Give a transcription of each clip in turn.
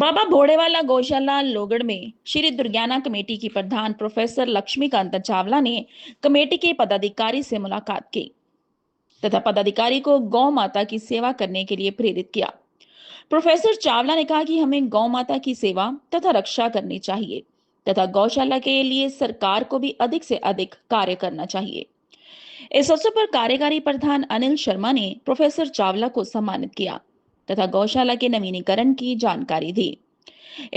बाबा भोड़ेवाला गौशाला लोगड़ में श्री दुर्गाना कमेटी की प्रधान प्रोफेसर लक्ष्मीकांत चावला ने कमेटी के पदाधिकारी से मुलाकात की तथा पदाधिकारी को गौ माता की सेवा करने के लिए प्रेरित किया प्रोफेसर चावला ने कहा कि हमें गौ माता की सेवा तथा रक्षा करनी चाहिए तथा गौशाला के लिए सरकार को भी अधिक से अधिक कार्य करना चाहिए इस अवसर पर कार्यकारी प्रधान अनिल शर्मा ने प्रोफेसर चावला को सम्मानित किया तथा गौशाला के नवीनीकरण की जानकारी दी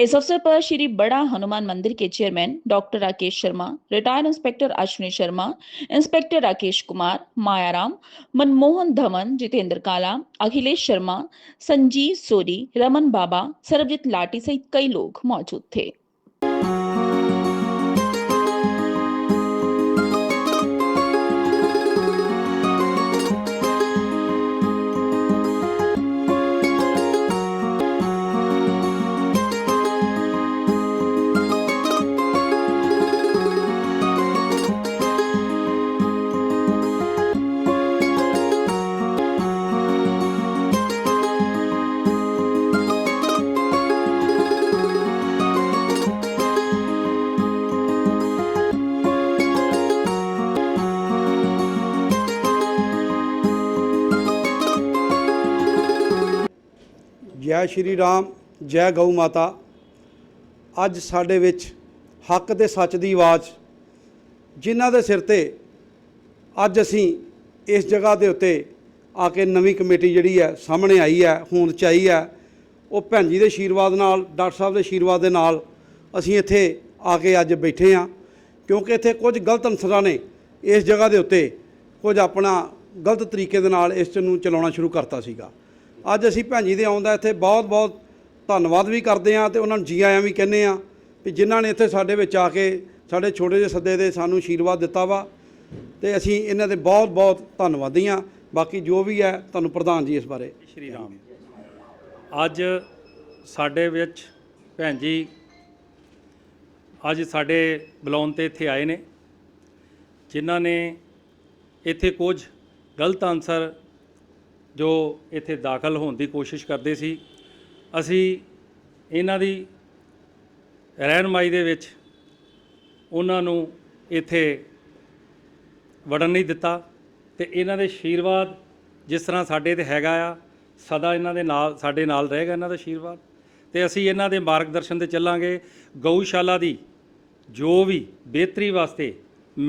इस अवसर पर श्री बड़ा हनुमान मंदिर के chairman doctor Rakesh Sharma retired inspector Ashwini Sharma inspector Rakesh Kumar Mayaram Manmohan Dhawan Jitendra Kala Akhilesh Sharma Sanjeev sorry Raman Baba Sarabjit Lathi सहित कई लोग मौजूद थे ਜੈ ਸ਼੍ਰੀ ਰਾਮ ਜੈ ਗਊ ਮਾਤਾ ਅੱਜ ਸਾਡੇ ਵਿੱਚ ਹੱਕ ਤੇ ਸੱਚ ਦੀ ਆਵਾਜ਼ ਜਿਨ੍ਹਾਂ ਦੇ ਸਿਰ ਤੇ ਅੱਜ ਅਸੀਂ ਇਸ ਜਗ੍ਹਾ ਦੇ ਉੱਤੇ ਆ ਕੇ ਨਵੀਂ ਕਮੇਟੀ ਜਿਹੜੀ ਹੈ ਸਾਹਮਣੇ ਆਈ ਹੈ ਹੁਣ ਚਾਹੀ ਹੈ ਉਹ ਭੈਣ ਜੀ ਦੇ ਆਸ਼ੀਰਵਾਦ ਨਾਲ ਡਾਕਟਰ ਸਾਹਿਬ ਦੇ ਆਸ਼ੀਰਵਾਦ ਦੇ ਨਾਲ ਅਸੀਂ ਇੱਥੇ ਆ ਕੇ ਅੱਜ ਬੈਠੇ ਆ ਕਿਉਂਕਿ ਇੱਥੇ ਕੁਝ ਗਲਤ ਅਨਸਰਾਂ ਨੇ ਇਸ ਜਗ੍ਹਾ ਦੇ ਉੱਤੇ ਕੁਝ ਆਪਣਾ ਗਲਤ ਤਰੀਕੇ ਦੇ ਨਾਲ ਇਸ ਨੂੰ ਚਲਾਉਣਾ ਸ਼ੁਰੂ ਕਰਤਾ ਸੀਗਾ ਅੱਜ ਅਸੀਂ ਭਾਂਜੀ ਦੇ ਆਉਂਦਾ ਇੱਥੇ ਬਹੁਤ ਬਹੁਤ ਧੰਨਵਾਦ ਵੀ ਕਰਦੇ ਆ ਤੇ ਉਹਨਾਂ ਨੂੰ ਜੀ ਆਇਆਂ ਵੀ ਕਹਿੰਦੇ ਆ ਵੀ ਜਿਨ੍ਹਾਂ ਨੇ ਇੱਥੇ ਸਾਡੇ ਵਿੱਚ ਆ ਕੇ ਸਾਡੇ ਛੋਟੇ ਜਿਹੇ ਸੱਦੇ ਦੇ ਸਾਨੂੰ ਆਸ਼ੀਰਵਾਦ ਦਿੱਤਾ ਵਾ ਤੇ ਅਸੀਂ ਇਹਨਾਂ ਦੇ ਬਹੁਤ ਬਹੁਤ ਧੰਨਵਾਦੀ ਆ ਬਾਕੀ ਜੋ ਵੀ ਹੈ ਤੁਹਾਨੂੰ ਪ੍ਰਧਾਨ ਜੀ ਇਸ ਬਾਰੇ ਸ਼੍ਰੀ ਰਾਮ ਅੱਜ ਸਾਡੇ ਵਿੱਚ ਭੈਣ ਜੀ ਅੱਜ ਸਾਡੇ ਬਲੌਨ ਤੇ ਇੱਥੇ ਆਏ ਨੇ ਜਿਨ੍ਹਾਂ ਨੇ ਇੱਥੇ ਕੁਝ ਗਲਤ ਆਨਸਰ ਜੋ ਇੱਥੇ ਦਾਖਲ ਹੋਣ ਦੀ ਕੋਸ਼ਿਸ਼ ਕਰਦੇ ਸੀ ਅਸੀਂ ਇਹਨਾਂ ਦੀ ਰਹਿਨਮਾਈ ਦੇ ਵਿੱਚ ਉਹਨਾਂ ਨੂੰ ਇੱਥੇ ਵੜਨ ਨਹੀਂ ਦਿੱਤਾ ਤੇ ਇਹਨਾਂ ਦੇ ਅਸ਼ੀਰਵਾਦ ਜਿਸ ਤਰ੍ਹਾਂ ਸਾਡੇ ਤੇ ਹੈਗਾ ਆ ਸਦਾ ਇਹਨਾਂ ਦੇ ਨਾਲ ਸਾਡੇ ਨਾਲ ਰਹੇਗਾ ਇਹਨਾਂ ਦਾ ਅਸ਼ੀਰਵਾਦ ਤੇ ਅਸੀਂ ਇਹਨਾਂ ਦੇ ਮਾਰਗਦਰਸ਼ਨ ਤੇ ਚੱਲਾਂਗੇ ਗਊਸ਼ਾਲਾ ਦੀ ਜੋ ਵੀ ਬਿਹਤਰੀ ਵਾਸਤੇ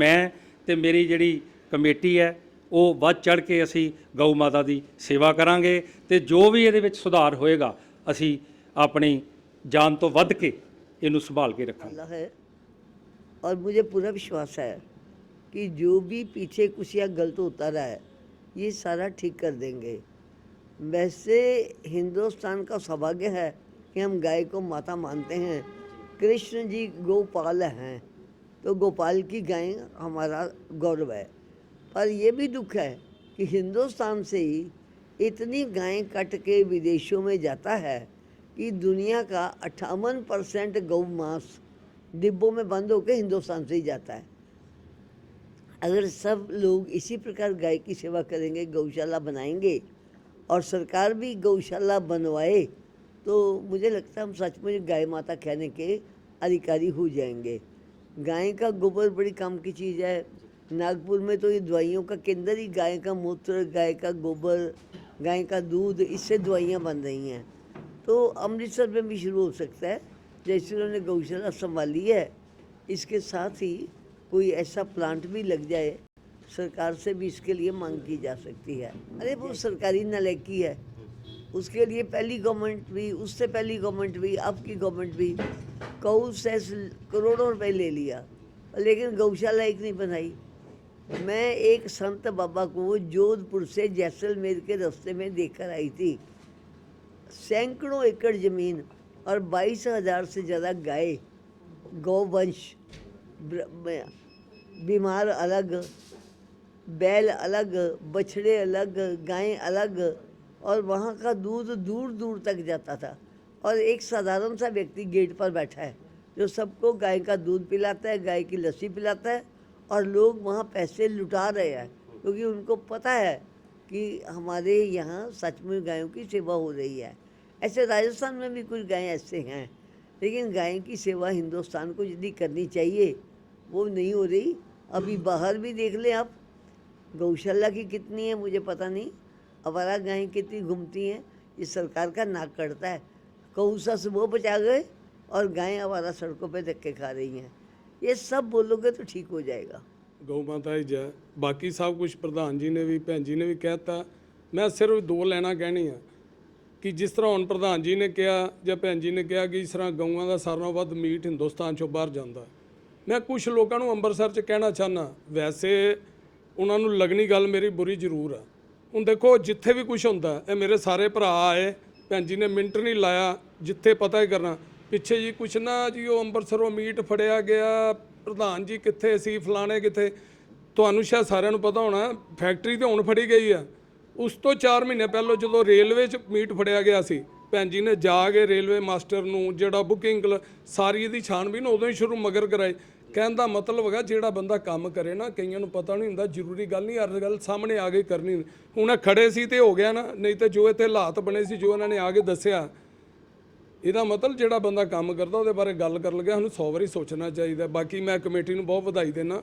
ਮੈਂ ਤੇ ਮੇਰੀ ਜਿਹੜੀ ਕਮੇਟੀ ਹੈ ਉਹ ਵੱਧ ਚੜ ਕੇ ਅਸੀਂ ਗਊ ਮਾਤਾ ਦੀ ਸੇਵਾ ਕਰਾਂਗੇ ਤੇ ਜੋ ਵੀ ਇਹਦੇ ਵਿੱਚ ਸੁਧਾਰ ਹੋਏਗਾ ਅਸੀਂ ਆਪਣੀ ਜਾਨ ਤੋਂ ਵੱਧ ਕੇ ਇਹਨੂੰ ਸੰਭਾਲ ਕੇ ਰੱਖਾਂਗੇ ਔਰ ਮੈਨੂੰ ਪੂਰਾ ਵਿਸ਼ਵਾਸ ਹੈ ਕਿ ਜੋ ਵੀ ਪਿੱਛੇ ਕੁਛ ਗਲਤ ਹੋਤਾ ਰਹਾ ਹੈ ਇਹ ਸਾਰਾ ਠੀਕ ਕਰ ਦੇਣਗੇ ਵੈਸੇ ਹਿੰਦੁਸਤਾਨ ਦਾ ਸਵਾਗ ਹੈ ਕਿ ਹਮ ਗਾਏ ਕੋ ਮਾਤਾ ਮੰਨਦੇ ਹਾਂ ਕ੍ਰਿਸ਼ਨ ਜੀ ਗੋਪਾਲ ਹੈ ਤੋ ਗੋਪਾਲ ਕੀ ਗਾਏ ਹਮਾਰਾ ਗੌਰਵ ਹੈ पर यह भी दुख है कि हिंदुस्तान से ही इतनी गायें कट के विदेशों में जाता है कि दुनिया का अट्ठावन परसेंट गौ मांस डिब्बों में बंद होकर हिंदुस्तान से ही जाता है अगर सब लोग इसी प्रकार गाय की सेवा करेंगे गौशाला बनाएंगे और सरकार भी गौशाला बनवाए तो मुझे लगता है हम सचमुच गाय माता कहने के अधिकारी हो जाएंगे गाय का गोबर बड़ी काम की चीज़ है नागपुर में तो ये दवाइयों का केंद्र ही गाय का मूत्र गाय का गोबर गाय का दूध इससे दवाइयाँ बन रही हैं तो अमृतसर में भी शुरू हो सकता है जैसे उन्होंने गौशाला संभाली है इसके साथ ही कोई ऐसा प्लांट भी लग जाए सरकार से भी इसके लिए मांग की जा सकती है अरे वो सरकारी नलैकी है उसके लिए पहली गवर्नमेंट भी उससे पहली गवर्नमेंट भी अब की गवर्नमेंट भी कौ से करोड़ों रुपए ले लिया लेकिन गौशाला एक नहीं बनाई मैं एक संत बाबा को जोधपुर से जैसलमेर के रास्ते में देखकर आई थी सैकड़ों एकड़ ज़मीन और बाईस हज़ार से ज़्यादा गाय गौवंश बीमार अलग बैल अलग बछड़े अलग गायें अलग और वहाँ का दूध दूर दूर तक जाता था और एक साधारण सा व्यक्ति गेट पर बैठा है जो सबको गाय का दूध पिलाता है गाय की लस्सी पिलाता है और लोग वहाँ पैसे लुटा रहे हैं क्योंकि उनको पता है कि हमारे यहाँ सच में गायों की सेवा हो रही है ऐसे राजस्थान में भी कुछ गाय ऐसे हैं लेकिन गाय की सेवा हिंदुस्तान को यदि करनी चाहिए वो नहीं हो रही अभी बाहर भी देख लें आप गौशाला की कितनी है मुझे पता नहीं अवारा गायें कितनी घूमती हैं ये सरकार का नाक कटता है कौसा सुबह बचा गए और गायें अवारा सड़कों पर धक्के खा रही हैं ਇਹ ਸਭ ਬੋਲੋਗੇ ਤਾਂ ਠੀਕ ਹੋ ਜਾਏਗਾ ਗਊ ਮਾਤਾ ਹੀ ਜੈ ਬਾਕੀ ਸਭ ਕੁਝ ਪ੍ਰਧਾਨ ਜੀ ਨੇ ਵੀ ਭੈਣ ਜੀ ਨੇ ਵੀ ਕਹਿਤਾ ਮੈਂ ਸਿਰਫ ਦੋ ਲੈਣਾ ਕਹਿਣੀ ਆ ਕਿ ਜਿਸ ਤਰ੍ਹਾਂ ਹੁਣ ਪ੍ਰਧਾਨ ਜੀ ਨੇ ਕਿਹਾ ਜਾਂ ਭੈਣ ਜੀ ਨੇ ਕਿਹਾ ਕਿ ਇਸ ਤਰ੍ਹਾਂ ਗਊਆਂ ਦਾ ਸਾਰਿਆਂ ਵੱਧ ਮੀਟ ਹਿੰਦੁਸਤਾਨ ਚੋਂ ਬਾਹਰ ਜਾਂਦਾ ਮੈਂ ਕੁਝ ਲੋਕਾਂ ਨੂੰ ਅੰਮ੍ਰਿਤਸਰ 'ਚ ਕਹਿਣਾ ਚਾਹਨਾ ਵੈਸੇ ਉਹਨਾਂ ਨੂੰ ਲੱਗਣੀ ਗੱਲ ਮੇਰੀ ਬੁਰੀ ਜ਼ਰੂਰ ਆ ਹੁਣ ਦੇਖੋ ਜਿੱਥੇ ਵੀ ਕੁਝ ਹੁੰਦਾ ਇਹ ਮੇਰੇ ਸਾਰੇ ਭਰਾ ਆਏ ਭੈਣ ਜੀ ਨੇ ਮਿੰਟ ਨਹੀਂ ਲਾਇਆ ਜਿੱਥੇ ਪਤਾ ਹੀ ਕਰਨਾ ਪਿੱਛੇ ਜੀ ਕੁਛ ਨਾ ਜੀ ਉਹ ਅੰਮ੍ਰਿਤਸਰੋਂ ਮੀਟ ਫੜਿਆ ਗਿਆ ਪ੍ਰਧਾਨ ਜੀ ਕਿੱਥੇ ਸੀ ਫਲਾਣੇ ਕਿੱਥੇ ਤੁਹਾਨੂੰ ਸ਼ਾਇਦ ਸਾਰਿਆਂ ਨੂੰ ਪਤਾ ਹੋਣਾ ਫੈਕਟਰੀ ਤੇ ਹੁਣ ਫੜੀ ਗਈ ਆ ਉਸ ਤੋਂ 4 ਮਹੀਨੇ ਪਹਿਲਾਂ ਜਦੋਂ ਰੇਲਵੇ 'ਚ ਮੀਟ ਫੜਿਆ ਗਿਆ ਸੀ ਭੈਣ ਜੀ ਨੇ ਜਾ ਕੇ ਰੇਲਵੇ ਮਾਸਟਰ ਨੂੰ ਜਿਹੜਾ ਬੁਕਿੰਗ ਸਾਰੀ ਇਹਦੀ ਛਾਣਬੀਨ ਉਦੋਂ ਹੀ ਸ਼ੁਰੂ ਮਗਰ ਕਰਾਈ ਕਹਿਣ ਦਾ ਮਤਲਬ ਹੈਗਾ ਜਿਹੜਾ ਬੰਦਾ ਕੰਮ ਕਰੇ ਨਾ ਕਈਆਂ ਨੂੰ ਪਤਾ ਨਹੀਂ ਹੁੰਦਾ ਜ਼ਰੂਰੀ ਗੱਲ ਨਹੀਂ ਹਰ ਗੱਲ ਸਾਹਮਣੇ ਆ ਕੇ ਕਰਨੀ ਹੁਣ ਖੜੇ ਸੀ ਤੇ ਹੋ ਗਿਆ ਨਾ ਨਹੀਂ ਤੇ ਜੋ ਇੱਥੇ ਹਾਲਾਤ ਬਣੇ ਸੀ ਜੋ ਉਹਨਾਂ ਨੇ ਆ ਕੇ ਦੱਸਿਆ ਇਹਦਾ ਮਤਲਬ ਜਿਹੜਾ ਬੰਦਾ ਕੰਮ ਕਰਦਾ ਉਹਦੇ ਬਾਰੇ ਗੱਲ ਕਰਨ ਲੱਗਿਆ ਸਾਨੂੰ 100 ਵਾਰੀ ਸੋਚਣਾ ਚਾਹੀਦਾ ਬਾਕੀ ਮੈਂ ਕਮੇਟੀ ਨੂੰ ਬਹੁਤ ਵਧਾਈ ਦੇਣਾ